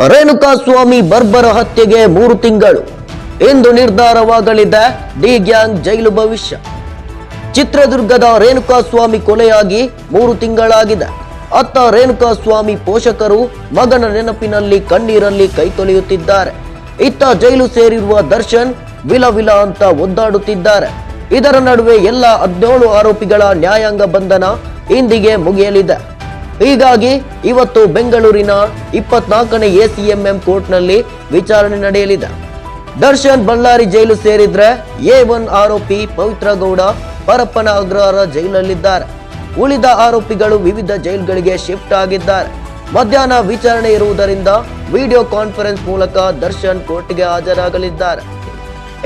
ರೇಣುಕಾಸ್ವಾಮಿ ಬರ್ಬರ ಹತ್ಯೆಗೆ ಮೂರು ತಿಂಗಳು. ಇಂದು ನಿರ್ಧಾರವಾಗಲಿದೆ ಡಿ ಗ್ಯಾಂಗ್ ಜೈಲು ಭವಿಷ್ಯ. ಚಿತ್ರದುರ್ಗದ ರೇಣುಕಾಸ್ವಾಮಿ ಕೊಲೆಯಾಗಿ ಮೂರು ತಿಂಗಳಾಗಿದೆ. ಅತ್ತ ರೇಣುಕಾಸ್ವಾಮಿ ಪೋಷಕರು ಮಗನ ನೆನಪಿನಲ್ಲಿ ಕಣ್ಣೀರಲ್ಲಿ ಕೈ ತೊಳೆಯುತ್ತಿದ್ದಾರೆ. ಇತ್ತ ಜೈಲು ಸೇರಿರುವ ದರ್ಶನ್ ವಿಲ ವಿಲ ಅಂತ ಒದ್ದಾಡುತ್ತಿದ್ದಾರೆ. ಇದರ ನಡುವೆ ಎಲ್ಲ ಹದಿನೇಳು ಆರೋಪಿಗಳ ನ್ಯಾಯಾಂಗ ಬಂಧನ ಇಂದಿಗೆ ಮುಗಿಯಲಿದೆ. ಹೀಗಾಗಿ ಇವತ್ತು ಬೆಂಗಳೂರಿನ ಇಪ್ಪತ್ನಾಲ್ಕನೇ ಎಸಿಎಂಎಂ ಕೋರ್ಟ್ನಲ್ಲಿ ವಿಚಾರಣೆ ನಡೆಯಲಿದೆ. ದರ್ಶನ್ ಬಳ್ಳಾರಿ ಜೈಲು ಸೇರಿದ್ರೆ ಎ ಒನ್ ಆರೋಪಿ ಪವಿತ್ರ ಗೌಡ ಪರಪ್ಪನ ಅಗ್ರಹಾರ ಜೈಲಲ್ಲಿದ್ದಾರೆ. ಉಳಿದ ಆರೋಪಿಗಳು ವಿವಿಧ ಜೈಲುಗಳಿಗೆ ಶಿಫ್ಟ್ ಆಗಿದ್ದಾರೆ. ಮಧ್ಯಾಹ್ನ ವಿಚಾರಣೆ ಇರುವುದರಿಂದ ವಿಡಿಯೋ ಕಾನ್ಫರೆನ್ಸ್ ಮೂಲಕ ದರ್ಶನ್ ಕೋರ್ಟ್ಗೆ ಹಾಜರಾಗಲಿದ್ದಾರೆ.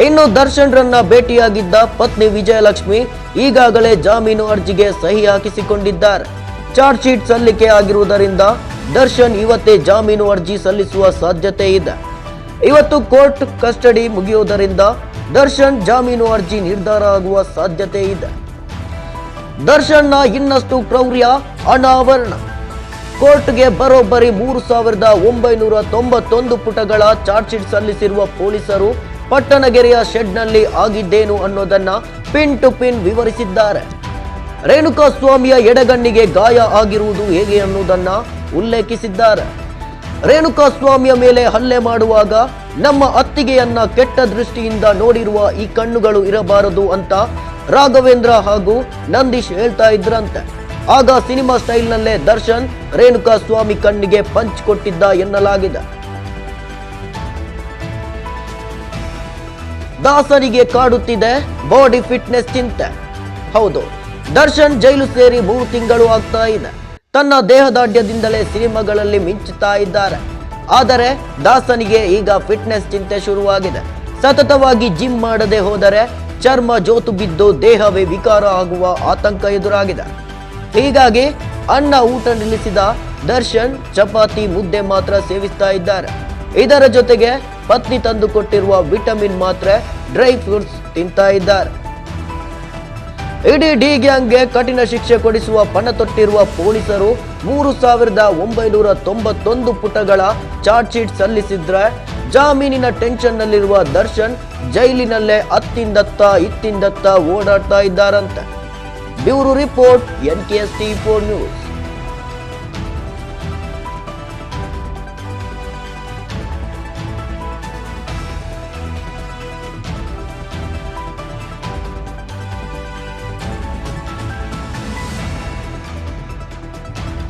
ಇನ್ನು ದರ್ಶನ್ ರನ್ನ ಭೇಟಿಯಾಗಿದ್ದ ಪತ್ನಿ ವಿಜಯಲಕ್ಷ್ಮಿ ಈಗಾಗಲೇ ಜಾಮೀನು ಅರ್ಜಿಗೆ ಸಹಿ ಹಾಕಿಸಿಕೊಂಡಿದ್ದಾರೆ. ಚಾರ್ಜ್ ಶೀಟ್ ಸಲ್ಲಿಕೆ ಆಗಿರುವುದರಿಂದ ದರ್ಶನ್ ಇವತ್ತೇ ಜಾಮೀನು ಅರ್ಜಿ ಸಲ್ಲಿಸುವ ಸಾಧ್ಯತೆ ಇದೆ. ಇವತ್ತು ಕೋರ್ಟ್ ಕಸ್ಟಡಿ ಮುಗಿಯುವುದರಿಂದ ದರ್ಶನ್ ಜಾಮೀನು ಅರ್ಜಿ ನಿರ್ಧಾರ ಆಗುವ ಸಾಧ್ಯತೆ ಇದೆ. ದರ್ಶನ್ನ ಇನ್ನಷ್ಟು ಕ್ರೌರ್ಯ ಅನಾವರಣ. ಕೋರ್ಟ್ಗೆ ಬರೋಬ್ಬರಿ ಮೂರು ಸಾವಿರದ ಒಂಬೈನೂರ ತೊಂಬತ್ತೊಂದು ಪುಟಗಳ ಚಾರ್ಜ್ ಶೀಟ್ ಸಲ್ಲಿಸಿರುವ ಪೊಲೀಸರು ಪಟ್ಟಣಗೆರೆಯ ಶೆಡ್ನಲ್ಲಿ ಆಗಿದ್ದೇನು ಅನ್ನೋದನ್ನ ಪಿನ್ ಟು ಪಿನ್ ವಿವರಿಸಿದ್ದಾರೆ. ರೇಣುಕಾಸ್ವಾಮಿಯ ಎಡಗಣ್ಣಿಗೆ ಗಾಯ ಆಗಿರುವುದು ಹೇಗೆ ಅನ್ನುವುದನ್ನ ಉಲ್ಲೇಖಿಸಿದ್ದಾರೆ. ರೇಣುಕಾಸ್ವಾಮಿಯ ಮೇಲೆ ಹಲ್ಲೆ ಮಾಡುವಾಗ ನಮ್ಮ ಅತ್ತಿಗೆಯನ್ನ ಕೆಟ್ಟ ದೃಷ್ಟಿಯಿಂದ ನೋಡಿರುವ ಈ ಕಣ್ಣುಗಳು ಇರಬಾರದು ಅಂತ ರಾಘವೇಂದ್ರ ಹಾಗೂ ನಂದೀಶ್ ಹೇಳ್ತಾ ಇದ್ರಂತೆ. ಆಗ ಸಿನಿಮಾ ಸ್ಟೈಲ್ನಲ್ಲೇ ದರ್ಶನ್ ರೇಣುಕಾ ಸ್ವಾಮಿ ಕಣ್ಣಿಗೆ ಪಂಚ್ ಕೊಟ್ಟಿದ್ದ ಎನ್ನಲಾಗಿದೆ. ದಾಸರಿಗೆ ಕಾಡುತ್ತಿದೆ ಬಾಡಿ ಫಿಟ್ನೆಸ್ ಚಿಂತೆ. ಹೌದು ದರ್ಶನ್ ಜೈಲು ಸೇರಿ ಮೂರು ತಿಂಗಳು ಆಗ್ತಾ ಇದೆ. ತನ್ನ ದೇಹದಾಢ್ಯದಿಂದಲೇ ಸಿನಿಮಾಗಳಲ್ಲಿ ಮಿಂಚುತ್ತಾ ಇದ್ದಾರೆ. ಆದರೆ ದಾಸನಿಗೆ ಈಗ ಫಿಟ್ನೆಸ್ ಚಿಂತೆ ಶುರುವಾಗಿದೆ. ಸತತವಾಗಿ ಜಿಮ್ ಮಾಡದೆ ಹೋದರೆ ಚರ್ಮ ಜೋತು ಬಿದ್ದು ದೇಹವೇ ವಿಕಾರ ಆಗುವ ಆತಂಕ ಎದುರಾಗಿದೆ. ಹೀಗಾಗಿ ಅನ್ನ ಊಟ ನಿಲ್ಲಿಸಿದ ದರ್ಶನ್ ಚಪಾತಿ ಮುದ್ದೆ ಮಾತ್ರ ಸೇವಿಸ್ತಾ ಇದ್ದಾರೆ. ಇದರ ಜೊತೆಗೆ ಪತ್ನಿ ತಂದುಕೊಟ್ಟಿರುವ ವಿಟಮಿನ್ ಮಾತ್ರೆ ಡ್ರೈ ಫ್ರೂಟ್ಸ್ ತಿಂತಾ ಇದ್ದಾರೆ. ಇಡೀ ಡಿ ಗ್ಯಾಂಗ್ಗೆ ಕಠಿಣ ಶಿಕ್ಷೆ ಕೊಡಿಸುವ ಪಣ ತೊಟ್ಟಿರುವ ಪೊಲೀಸರು ಮೂರು ಸಾವಿರದ ಒಂಬೈನೂರ ತೊಂಬತ್ತೊಂದು ಪುಟಗಳ ಚಾರ್ಜ್ ಶೀಟ್ ಸಲ್ಲಿಸಿದ್ರೆ ಜಾಮೀನಿನ ಟೆನ್ಷನ್ನಲ್ಲಿರುವ ದರ್ಶನ್ ಜೈಲಿನಲ್ಲೇ ಅತ್ತಿಂದತ್ತ ಇತ್ತಿಂದತ್ತ ಓಡಾಡ್ತಾ ಇದ್ದಾರಂತೆ. Bureau report N K S T four news.